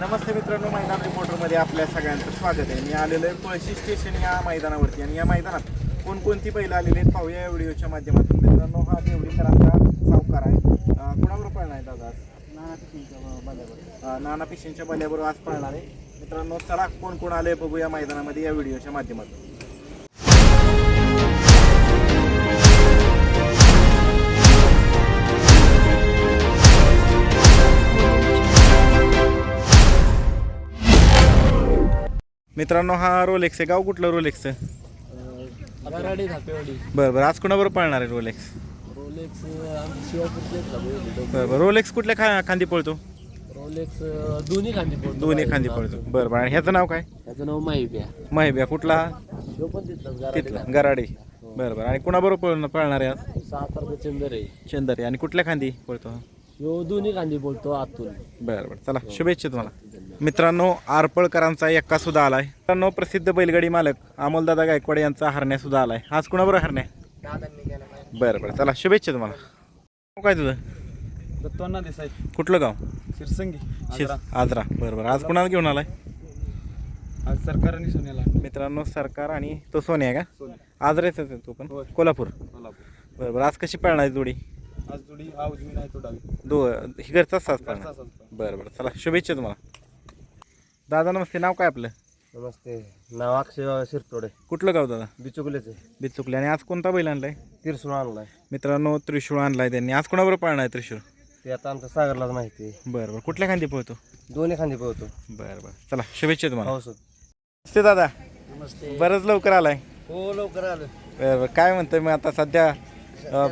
नमस्ते मित्रांनो मैदान रिपोर्टरमध्ये आपल्या सगळ्यांचं स्वागत आहे. मी आलेलो आहे पळशी स्टेशन या मैदानावरती. आणि या मैदानात कोणकोणती पहिलं आलेली आहेत पाहूया या व्हिडिओच्या माध्यमातून. मित्रांनो हा देवडीकरांचा सावकार आहे. अं, कोणाबरोबर पळणार आहे दादा आज? अं, नाना पिशेंच्या बल्याबरोबर आज पळणार आहे. मित्रांनो चला कोण कोण आले बघू या मैदानामध्ये या व्हिडिओच्या माध्यमातून. मित्रांनो हा रोलेक्स आहे. गाव कुठलं रोलेक्सचं गराडी धापेवाडी. बरं बरं. आज कोणाबरोबर पळणार आहे रोलेक्स रोलेक्स बरं बरं. रोलेक्स कुठल्या खा खांदी पळतो? रोलेक्स दोन्ही खांदी पडतो दोन्ही खांदी पळतो. बरं बरं. आणि ह्याचं नाव काय? त्याचं नाव माहिती माहिब्या. कुठला? पण तिथलाच तिथला. गराडे. बरं बरं. आणि कुणाबरोबर पळ पळणार आहे आज? सातारचं चंदर आहे. चंदर आणि कुठल्या खांदी पळतो? शिव दोन्ही खांदी बोलतो आतून. बरं बरं. चला. शुभेच्छा तुम्हाला. मित्रांनो आरपळकरांचा एक्का सुद्धा आलाय. मित्रांनो प्रसिद्ध बैलगाडी मालक अमोलदादा गायकवाड यांचा हरण्या सुद्धा आलाय. आज कुणाबरोबर हरण्या? बरं बरं. चला शुभेच्छा तुम्हाला. नाव काय तुझं? दत्तांना दिसाय कुठलं गाव? शिरसंगी शिर आजरा. बरं बरं. आज कुणाला घेऊन आलाय? आज सरकारने सोन्याला. मित्रांनो सरकार आणि तो सोने आहे का? सोने आजरेच आहे तो पण. होय. कोल्हापूर. कोल्हापूर. बरं बरं. आज कशी पळणार आहे जोडी? आज जोडी हा उजवी नाही तो डावी. दो ही घरचाच साज पळणार बरं बरं. चला शुभेच्छा तुम्हाला. दादा नमस्ते. नाव काय आपलं? नमस्ते. नाव अक्षय शिरतोडे. कुठलं गाव दादा? बिचुकलेचे. बिचुकले. आणि आज कोणता बैल आणलाय? तिरसूळ आणलाय. मित्रांनो त्रिशूळ आणलाय त्यांनी. आज कोणाबरोबर पाळणार आहे त्रिशूळ? ते आता आमच्या सागरलाच माहिती आहे. बरं बरं. कुठल्या खांदी पळतो? दोन्ही खांदी पळतो. बरं बरं. चला शुभेच्छा तुम्हाला. पाऊस नमस्ते दादा. नमस्ते. बरंच लवकर आलाय. हो लवकर आलं. बरं बरं. काय म्हणतोय मग आता सध्या?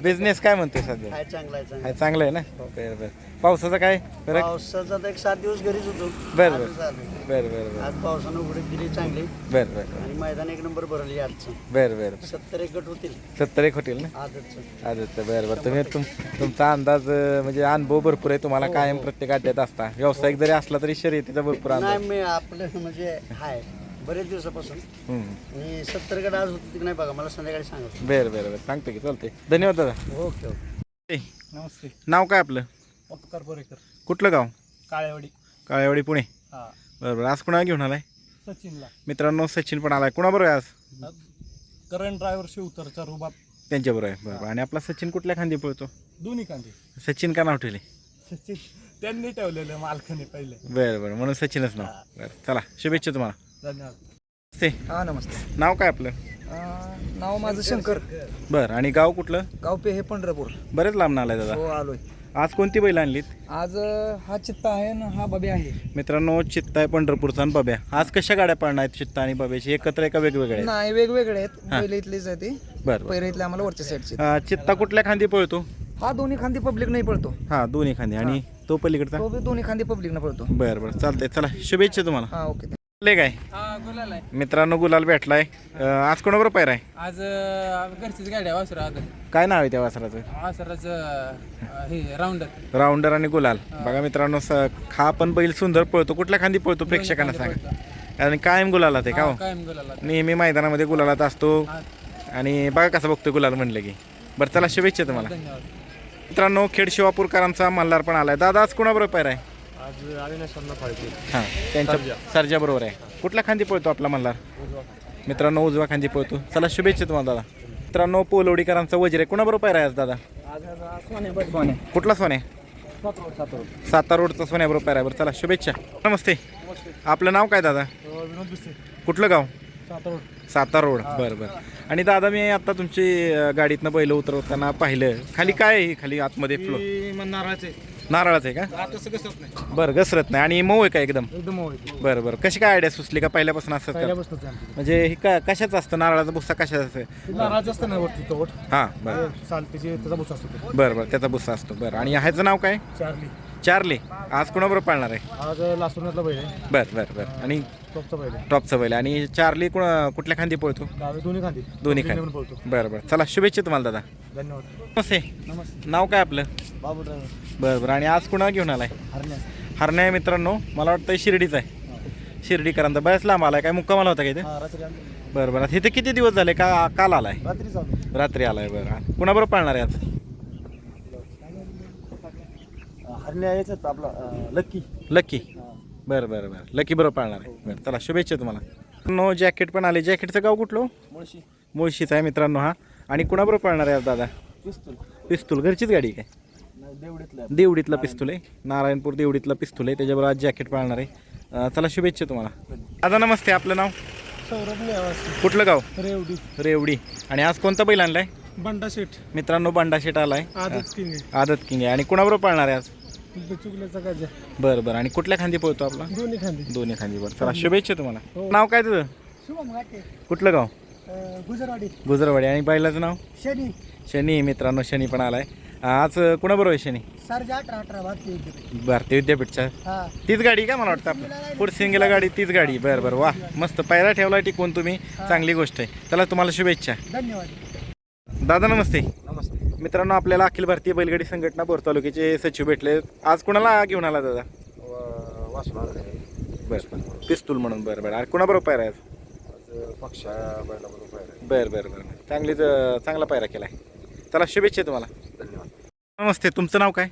बिझनेस काय म्हणतोय सध्या? काय चांगला आहे चांगला हाय चांगलं आहे ना? बरं बरं. पावसाचं काय बरं पावसाचा तर एक सात दिवस घरीच होतो. बरं बरं. आलोय. बरं बरं बरं. आज पावसानं उघडीत दिली चांगली. बरं बरं आणि मैदान एक नंबर भरली आजचं. बरं बरं सत्तर एक गट होतील. सत्तर एक होतील ना? आजच. आजच बरं बरं. तुम्ही तुम तुमचा अंदाज अं, म्हणजे अनुभव भरपूर आहे. तुम्हाला कायम प्रत्येक अड्ड्यात असता. व्यावसायिक जरी असला तरी शर्यतीचा भरपूर अंदाज. नाही मी आपलं म्हणजे हाय. बरेच दिवसापासून. हम्म. आणि सत्तर गट आज होती की नाही बघा मला संध्याकाळी सांगा बरं बरं बरं. सांगतो की चालते धन्यवाद दादा. Okay okay. ए, नमस्ते. नाव काय आपलं? उपकार बोरेकर कुठलं गाव? काळेवाडी. काळेवाडी पुणे. हा. बरं बरं. आज कुणाला घेऊन आलाय? सचिनला. मित्रांनो सचिन पण आलाय. कुणाबरोबर आहे आज? करंट ड्रायव्हर शिवतरचा रुबाब. त्यांच्याबरोबर आहे. बरं बरं. आणि आपला सचिन कुठल्या खांदी पळतो? दोन्ही कांदे सचिन का नाव ठेवले सचिन. त्यांनी ठेवलेलं मालकाने पहिले. बरं बरं. म्हणून सचिनच नाव. बरं चला. शुभेच्छा तुम्हाला. धन्यवाद. ते हा नमस्ते. नाव काय आपलं? अं, नाव माझं शंकर. बरं आणि गाव कुठलं? गाव पे हे पंढरपूर. बरेच लांब आलाय दादा. हो आलोय. आज कोणती बैल आणलीत? आज अं, हा चित्ता आहे ना हा बबे आहे. मित्रांनो चित्ता आहे पंढरपूरचा आणि बब्या आज कशा गाड्या पडणार आहेत चित्ता आणि बब्याची एकत्र आहे का वेगवेगळ्या आहेत. नाही वेगवेगळे आहेत. पहिले इथलेच आहे ते. बरं बरं. पहिले इथले आम्हाला वरच्या साईडचे अं, चित्ता कुठल्या खांदी पळतो? हा दोन्ही खांदी पब्लिक नाही पळतो. हा दोन्ही खांदी. आणि तो पलीकडचा? तो बी दोन्ही खांदी पब्लिक न पळतो. बरं बरं. चालतंय. चला शुभेच्छा तुम्हाला. हा ओके. ले काय? हा गुलाल आहे. मित्रांनो गुलाल भेटलाय. अं, आज कोणाबरोबर पायरा आहे? आज अं, घरचीच गाडी आहे वासरा आज काय नाव आहे त्या वासराचं? वासराचं हे राऊंडर. राऊंडर आणि गुलाल. बघा मित्रांनो स हा पण बैल सुंदर पळतो. कुठल्या खांदी पळतो प्रेक्षकांना सांगा. आणि कायम गुलाला ते का हो? कायम गुलाला नेहमी मैदानामध्ये गुलालात असतो. आणि बघा कसं बघतो गुलाल म्हणलं की. बरं चला शुभेच्छा तुम्हाला. धन्यवाद. मित्रांनो खेड शिवापूरकरांचा मल्हार पण आलाय. दादा आज कोणाबरोबर पायरा आहे? आज अविनाशांना फाळके. हां त्यांच्या सरजा. बरोबर आहे. कुठल्या खांदी पळतो आपला मल्हार? मित्रांनो उजवा खांदी पळतो. चला शुभेच्छा तुम्हाला दादा. मित्रांनो पोलोडीकरांचा वजीर आहे. कुणाबरोबर पायरा आहे आज दादा? कुठला सोने? सातारा रोडचा सोन्याबरोबर पायरा आहे. बरं चला शुभेच्छा. नमस्ते. आपलं नाव काय दादा? कुठलं गाव? सातारा रोड. बरं बरं. आणि दादा मी आता तुमची गाडीतनं बैल उतरवताना पाहिलं. खाली काय आहे? खाली आतमध्ये फ्लो नारळाचे नारळाचं आहे का? नाही. बरं घसरत नाही. आणि मऊ आहे का एकदम? एकदम बरं बरं. कशी काय आयडिया सुचली का? पहिल्यापासून असं कर म्हणजे हे का कशाचं असतं? नारळाचा भुस्सा कशाचा असतं? नारळाचं असतं ना वरती तो हां बरं. चालतेचे त्याचा भुसा असतो बरं बरं. त्याचा भुस्सा असतो. बरं. आणि ह्याचं नाव काय? चारली. चार्ली आज कोणाबरोबर पाळणार आहे? आज लासूरला बैल आहे. बरं बरं बरं. आणि टॉपचा बैल आहे. टॉपचं बैल आणि चार्ली कुण कुठल्या खांदी पळतो? डावे दोन्ही खांदी. दोन्ही खांदी. पळतो बरं बरं. चला शुभेच्छा तुम्हाला दादा. धन्यवाद. नमस्ते. नमस्ते. नाव काय आपलं? बाबू ड्रायव्हर. बरं बरं. आणि आज कुणाला घेऊन आलाय? हरण्या. हरण्या मित्रांनो. मला वाटतं शिर्डीचा आहे. शिर्डीकरांचा. बऱ्याच लांब आलाय. काय मुक्कामाला होता का इथे? हा रात्री आलो. बरं बरं. इथे किती दिवस झाले? का काल आलाय? रात्री चालू रात्री आलाय. बरं. कुणाबरोबर पाळणार आहे आज? आपला लक्की लक्की बरं बरं बरं. लकी बरोबर पाळणार आहे. बरं चला शुभेच्छा तुम्हाला. नो जॅकेट पण आले. जॅकेटचं गाव कुठलं हो? मुळशी. मुळशीचं आहे मित्रांनो हा. आणि कुणाबरोबर पाळणार आहे आज दादा? पिस्तूल. पिस्तूल. घरचीच गाडी आहे काय? नाही देवडीतला देवडीतला पिस्तूल आहे. नारायणपूर देवडीतला पिस्तूल आहे. त्याच्याबरोबर आज जॅकेट पाळणार आहे. अं, चला शुभेच्छा तुम्हाला. दादा नमस्ते. आपलं नाव? सौरभ नेवासी. कुठलं गाव? रेवडी. रेवडी. आणि आज कोणता बैल आणलाय? बंडा शेठ. मित्रांनो बांडा शेट आलाय. आदत किंग. आदत किंग. आहे आणि कुणाबरोबर पाळणार आहे आज? चुकल्याचा गाजा बरं बरं. आणि कुठल्या खांदी पळतो आपला? दोन्ही खांदी. दोन्ही खांदी बरं चला शुभेच्छा तुम्हाला. हो. नाव काय तुझं? शुभम घाटे. कुठलं गाव? गुजरवाडी गुजरवाडी. आणि बैलाचं नाव? शनी. शनी. मित्रांनो शनी पण आलाय. आज कुणाबरोबर आहे शनी? सरजा अठरा अठरा भारतीय भारतीय विद्यापीठच्या. हा. तीच गाडी का मला वाटतं आपलं? पुढसिंगीला गाडी. तीच गाडी. बरं बरं. वा. मस्त. पायरा ठेवला टिकून तुम्ही. चांगली गोष्ट आहे. चला तुम्हाला शुभेच्छा. धन्यवाद. दादा नमस्ते. मित्रांनो आपल्याला अखिल भारतीय बैलगाडी संघटना बोर तालुक्याचे सचिव भेटले. आज कुणाला घेऊन आला दादा? बरं पिस्तूल म्हणून. बरं बरं. आणि कुणाबरोबर पायरा आहे आज? पक्षा बैलाबरोबर बरं बरं बरं. चांगलीच चांगला पायरा केला आहे चला शुभेच्छा तुम्हाला. धन्यवाद. नमस्ते. तुमचं नाव काय?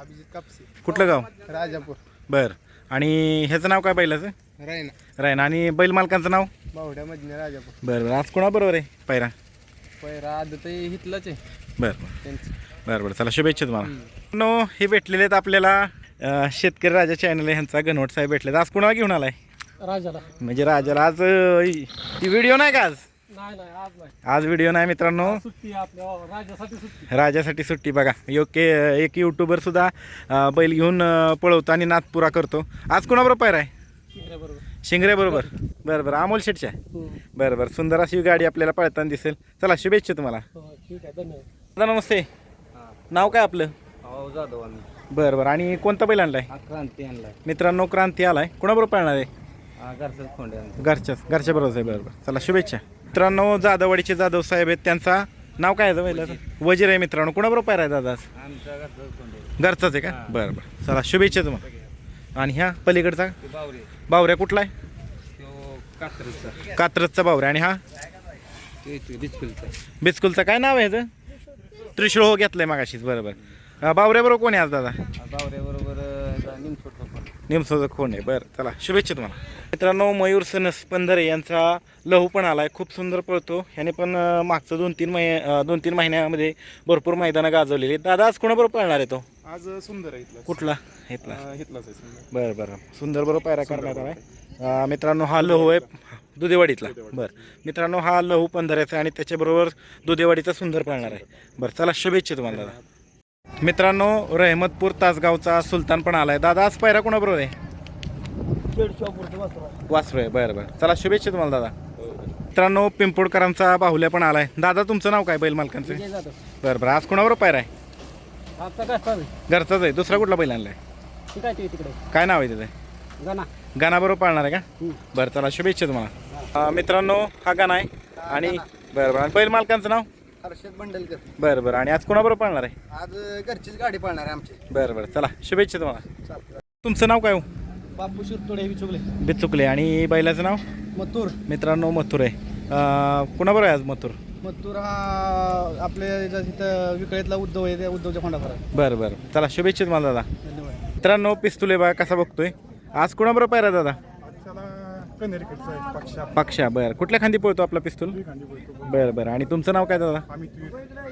अभिजित कापसे. कुठलं गाव? राजापूर. बरं. आणि ह्याचं नाव काय बैलाचं? रायना रायना आणि बैल मालकांचं नाव? बावड्या मधने राजापूर. बरं बरं. आज कुणाबरोबर आहे पायरा? पहिला आदत हितलंच आहे. बरं. बरं त्यांचं. बरं बरं. चला शुभेच्छा तुम्हाला. नो हे भेटलेले आहेत आपल्याला अं, शेतकरी राजा चॅनल ह्यांचा गणवट साहेब भेटले आज कुणाला घेऊन आलाय? राजाला. म्हणजे राजाला आज व्हिडिओ नाही का आज? नाही नाही आज नाही. आज व्हिडिओ नाही मित्रांनो. सुट्टी आपल्या राजासाठी सुट्टी. राजासाठी सुट्टी बघा. योग्य एक युट्यूबर सुद्धा अं, बैल घेऊन अं, पळवतो आणि नाथपुरा करतो. आज कुणाबरोबर पायरा आहे बरोबर शिंगरे बरोबर बरं बरं. अमोल शेटच्या. बरं बरं. सुंदर अशी गाडी आपल्याला पळताना दिसेल. चला शुभेच्छा तुम्हाला. हो ठीक आहे. धन्यवाद. दादा नमस्ते. नाव काय आपलं? जाधव आम्ही. बरं बरं. आणि कोणता बैल आणलाय? हा क्रांती आणलाय. मित्रांनो क्रांती आलाय. कोणाबरोबर पाळणार आहे? हा घरचाच खोंडे आणतो. घरच्याच. घरच्या बरोबर आहे बरोबर चला शुभेच्छा. मित्रांनो जाधववाडीचे जाधव साहेब आहेत त्यांचा. नाव काय आहे वजीर. आहे मित्रांनो. कोणाबरोबर पायरा आहे दादा आज? आमचा घरचाच खोंडे. घरचाच आहे का? बरं बरं. चला शुभेच्छा तुम्हाला. आणि ह्या पलीकडचा? ते बावरे. बावऱ्या कुठला आहे? तो कात्रजचा. कात्रजचा बावऱ्या. आणि हा? ते इथे डिस्कुलचा बिस्कुलचं काय नाव आहे ह्याचं? त्रिशूळ हो घेतलंय मागाशीच बरं बरं बावऱ्या बरोबर कोण आहे आज दादा? बावरे बरोबर निमसोडचा निमसोचं कोण आहे? बरं चला शुभेच्छा तुम्हाला. मित्रांनो मयूर सनस पंधरे यांचा लहू पण आलाय खूप सुंदर पळतो. ह्याने पण मागचं दोन तीन महिने अं, दोन तीन महिन्यामध्ये भरपूर मैदानं गाजवलेली. दादा आज कोणाबरोबर पळणार आहे तो? आज सुंदर आहे कुठला? हेतला इथलाच आहे बरं बरं. सुंदर बरोबर पायरा करण्यात आलाय. अं, मित्रांनो हा लहू आहे. दुधेवाडीतला. बरं. मित्रांनो हा लहू पंधराचा आहे आणि त्याच्याबरोबर दुधेवाडीचा सुंदर पळणार आहे. बरं चला शुभेच्छा तुम्हाला दादा. मित्रांनो रहमतपूर तासगावचा सुलतान पण आलाय. दादा आज पायरा कोणाबरोबर आहे? वासरू आहे. बरं बरं. चला शुभेच्छा तुम्हाला दादा. मित्रांनो पिंपोडकरांचा बाहुल्या पण आलाय. दादा तुमचं नाव काय? बैल मालकांचं? बरं बरं. आज कोणाबरोबर पायरा आहे? घरचाच आहे. दुसरा कुठला बैल आणलाय? ठीक आहे तिकडे. काय नाव आहे तिथे गाणा. गाणाबरोबर पाळणार आहे का? बरं चला शुभेच्छा तुम्हाला. अं, मित्रांनो हा गाणा आहे. आणि बरं बरं. आणि बैल मालकांचं नाव? हर्षद बंडलकर. बरं बरं. आणि आज कोणाबरोबर पाळणार आहे? आज घरचीच गाडी पाळणार आहे आमची. बरं बरं. चला शुभेच्छा तुम्हाला. तुमचं नाव काय हो? बापू शिरतोडे विचुकले बिचुकले. आणि बैलाचं नाव? मथुर. मित्रांनो मथुर आहे. अं, कुणाबरोबर आहे आज मथुर? मथुर हा आपल्या इथं विकळीतला उद्धव आहे त्या उद्धवच्या खोंडाफर आहे. बरं बरं. चला शुभेच्छा तुम्हाला दादा. धन्यवाद. मित्रांनो पिस्तुले बा कसा बघतोय. आज कोणाबरोबर पायरा दादा? पक्षा. बरं. कुठल्या खांदी पळतो आपला पिस्तूल? बरं बरं. आणि तुमचं नाव काय दादा?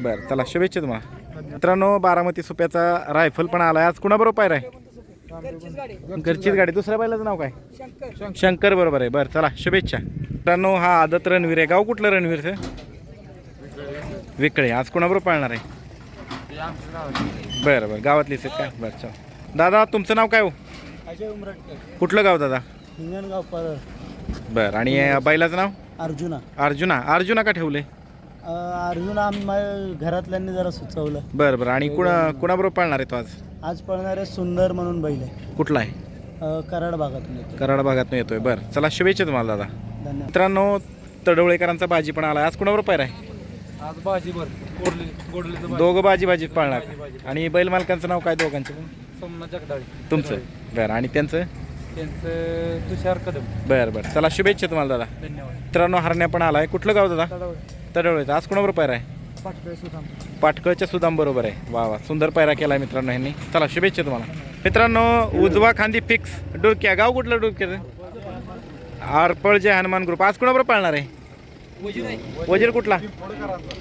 बरं चला शुभेच्छा तुम्हाला. मित्रांनो बारामती सुप्याचा रायफल पण आलाय. आज कुणाबरोबर पायरा आहे घरचीच गाडी. दुसऱ्या बैलाचं नाव काय? शंकर. बरोबर आहे. बरं चला शुभेच्छा. मित्रांनो हा आदत रणवीर आहे. गाव कुठलं रणवीरचं विकळे. आज कोणाबरोबर पाळणार आहे? बरं बरं. गावातलीच आहेत का? बरं चला. दादा तुमचं नाव काय हो? अजय उमरटकर. कुठलं गाव दादा? हिंगणगाव पर बरं आणि बैलाचं नाव? अर्जुना. अर्जुना. अर्जुना का ठेवले? अर्जुना आम्ही माझ्या घरातल्यांनी जरा सुचवलं. बरं बरं. आणि कुणा कुणाबरोबर पाळणार आहे तो आज? आज पळणारे सुंदर म्हणून बैल आहे. कुठला आहे? अ, कराड भागातून येतो कराड भागातून येतोय. बरं चला शुभेच्छा तुम्हाला दादा. धन्यवाद. मित्रांनो तडवळेकरांचा भाजी पण आला आज कुणाबरोबर पायरा आहे? आज भाजी बर गोडली गोडलीचं दोघं भाजी भाजीत पाळणार. आणि बैल मालकांचं नाव काय दोघांचं? पण? सोमनाथ जगदाळे. तुमचं. बरं आणि त्यांचं? त्यांचं तुषार कदम. बरं बरं. चला शुभेच्छा तुम्हाला दादा. धन्यवाद. मित्रांनो हरण्या पण आलाय. कुठलं गाव दादा? तडवळेचं आज कुणाबरोबर पायरा आहे? पाटकळच्या सुदाम बरोबर आहे. वा वा. सुंदर पायरा केला मित्रांनो ह्यांनी. चला शुभेच्छा तुम्हाला. मित्रांनो उजवा खांदी फिक्स डोक्या. गाव कुठलं डोक्याचं? आरपळ जे हनुमान ग्रुप आज कुणाबरोबर पाळणार आहे? वजीर कुठला?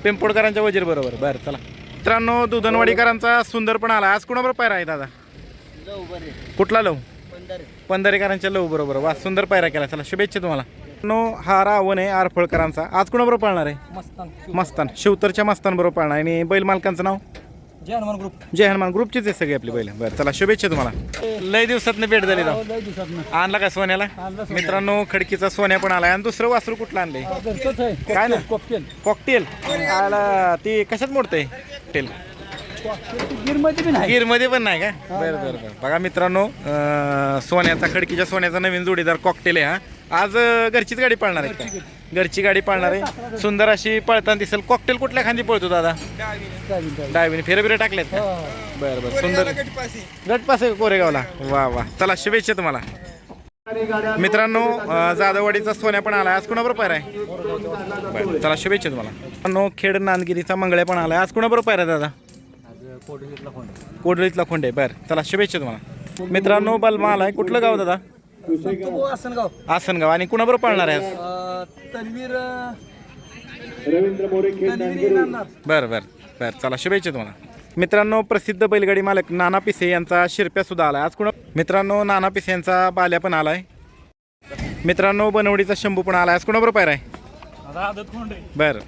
पिंपोडकरांच्या वजीर बरोबर. बरं चला. मित्रांनो दुधनवाडीकरांचा सुंदर पण आला आज कुणाबरोबर पायरा आहे दादा? कुठला लव? पंधरेकरांच्या लव बरोबर. वा सुंदर पायरा केला. चला शुभेच्छा तुम्हाला. नो हा रावण आहे आरफळकरांचा. आज कुणाबरोबर पाळणार आहे? मस्तान मस्तान. शिवतरच्या मस्तान बरोबर पाळणार. आणि बैल मालकांचं नाव? जय हनुमान ग्रुप. जय हनुमान ग्रुपचीच आहे सगळी आपली बैल. बरं चला शुभेच्छा तुम्हाला. लय दिवसात भेट झाली राव. आणला का सोन्याला? मित्रांनो खडकीचा सोन्या पण आलाय. आणि दुसरं वासरू कुठलं आणलंय? काय ना? कॉकटेल. आला ती कशात मोडतंय? टेल गिरमध्ये पण नाही का? बरं बरं बरं. बघा मित्रांनो अं, सोन्याचा खडकीच्या सोन्याचा नवीन जोडीदार कॉकटेल आहे हा. आज अं, घरचीच गाडी पाळणार आहे का? घरची गाडी. पाळणार आहे. सुंदर अशी पळताना दिसेल. कॉकटेल कुठल्या खांदी पळतो दादा? डायविने फेरे बिरे टाकलेत का? बरं बरं. सुंदर. गटपास आहे कोरेगावला? वा वा. चला शुभेच्छा तुम्हाला. मित्रांनो अं, जाधववाडीचा सोन्या पण आला आज कुणाबरोबर पायरा आहे? बरं चला शुभेच्छा तुम्हाला. मित्रांनो खेड नांदगिरीचा मंगळ्या पण आला आज कुणाबरोबर पायरा आहे दादा? कोडलीतला फोन कोडळीतला खोंडे बर. चला शुभेच्छा तुम्हाला. मित्रांनो बलमा आलाय कुठलं गाव दादा? आसनगाव. आसनगाव. आणि कुणाबरोबर पाळणार आहे आज? तन्वीर बरं बरं बरं. चला शुभेच्छा तुम्हाला. मित्रांनो प्रसिद्ध बैलगाडी मालक नाना पिसे यांचा शिरप्या सुद्धा आलाय. आज कुणा मित्रांनो नाना पिसे यांचा बाल्या पण आलाय. मित्रांनो बनवडीचा शंभू पण आलाय. आज कुणाबरोबर आहे फोंडे बरं.